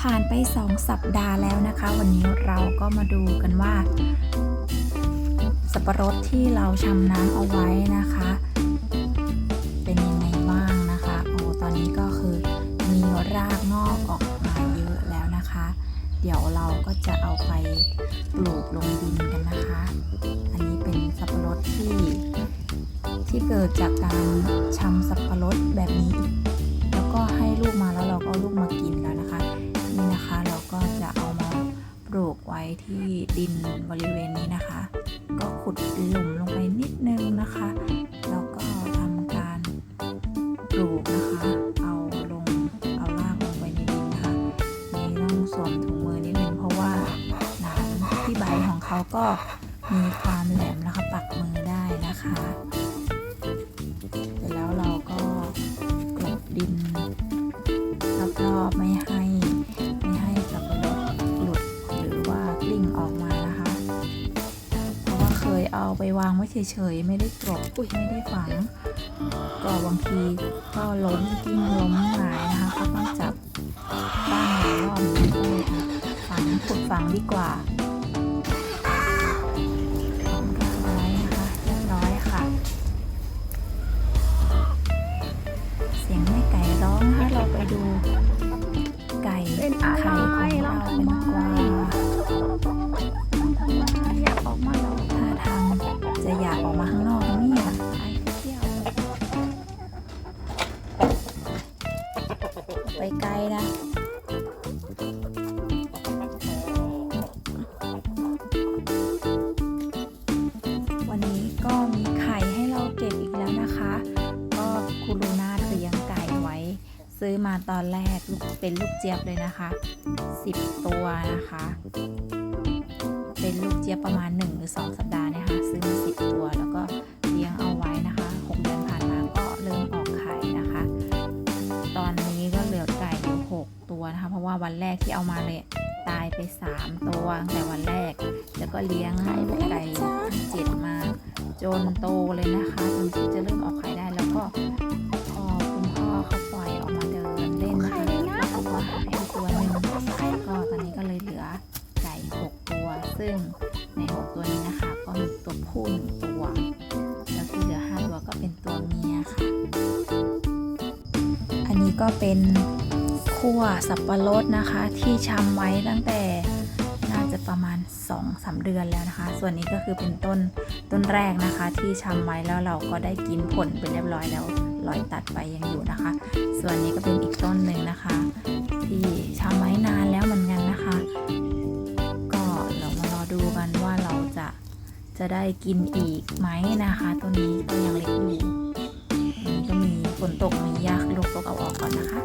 ผ่านไป 2 สัปดาห์แล้วนะคะ วันนี้เราก็มาดูกันว่า สับปะรดที่เราชำน้ำเอาไว้นะคะ เป็นยังไงบ้างนะคะโอ้ตอนนี้ก็คือมีรากงอกออกมาเยอะแล้วนะคะ เดี๋ยวเราก็จะเอาไปปลูกลงดินกันนะคะ อันนี้เป็นสับปะรดที่ที่เกิดจากการชำสับปะรดแบบนี้ แล้วก็ให้ลูกมาแล้วเราก็ลูกมากินแล้วนะคะ ว้ที่ดินบริเวณนี้นะคะ ก็ขุดหลุมลงไปนิดนึงนะคะ แล้วก็ทำการปลูกนะคะ เอาลงเอารากลงไปในดินนะคะนี่ต้องสวมถุงมือนิดนึงเพราะว่าหนามที่ใบของเขาก็มีความแหลมนะคะปักมือได้นะคะเสร็จแล้วเราก็กลบดินรอบๆไม่ให้ เอาไปวางไว้เฉยๆ ไม่ได้กรบอุ้ยไม่ได้ฝัง ก็บางทีก็ล้มกิ้งล้มหงายนะคะก็ต้องจับตั้งหลายรอบก็เลยฝังขุดฝังดีกว่าฝังรากไว้นะคะน้อยค่ะเสียงแม่ไก่ร้องนะคะเราไปดูไก่ไข่ของเราเป็นกวาง ไปไกลนะวันนี้ก็มีไข่ให้เราเก็บอีกแล้วนะคะ ก็คุณลูน่าเลี้ยงไก่ไว้ ซื้อมาตอนแรกเป็นลูกเจี๊ยบเลยนะคะ 10 ตัวนะคะ เป็นลูกเจี๊ยบประมาณ 1 หรือ 2 สัปดาห์นะคะ ซื้อมา 10 ตัว ว่าวันแรกที่เอามาเลยตายไป 3 ตัวตั้งแต่วันแรก แล้วก็เลี้ยงให้ไก่ทั้งเจ็ดมา จนโตเลยนะคะจนที่จะเริ่มออกไข่ได้แล้วก็พอคุณพ่อเขาปล่อยออกมาเดินเล่นนะคะแล้วก็หายไปตัวหนึ่งก็ตอนนี้ก็เลยเหลือไก่6ตัว ซึ่งใน6ตัวนี้นะคะ ก็มีตัวผู้หนึ่งตัวแล้วที่เหลือ5ตัวก็เป็นตัวเมียค่ะ อันนี้ก็เป็น ขั้วสับปะรดนะคะ ที่ชำไว้ตั้งแต่น่าจะประมาณ2-3สเดือนแล้วนะคะ ส่วนนี้ก็คือเป็นต้นต้นแรกนะคะ ที่ชำไว้แล้วเราก็ได้กินผลไปเรียบร้อยแล้วรอยตัดไปยังอยู่นะคะ ส่วนนี้ก็เป็นอีกต้นหนึ่งนะคะ ที่ชำไว้นานแล้วเหมือนกันนะคะ ก็เรามารอดูกันว่าเราจะจะได้กินอีกไหมนะคะต้นนี้ก็ยังเล็กอยู่อันนี้ก็มีฝนตกมียากลูกตกเอาออกก่อนนะคะ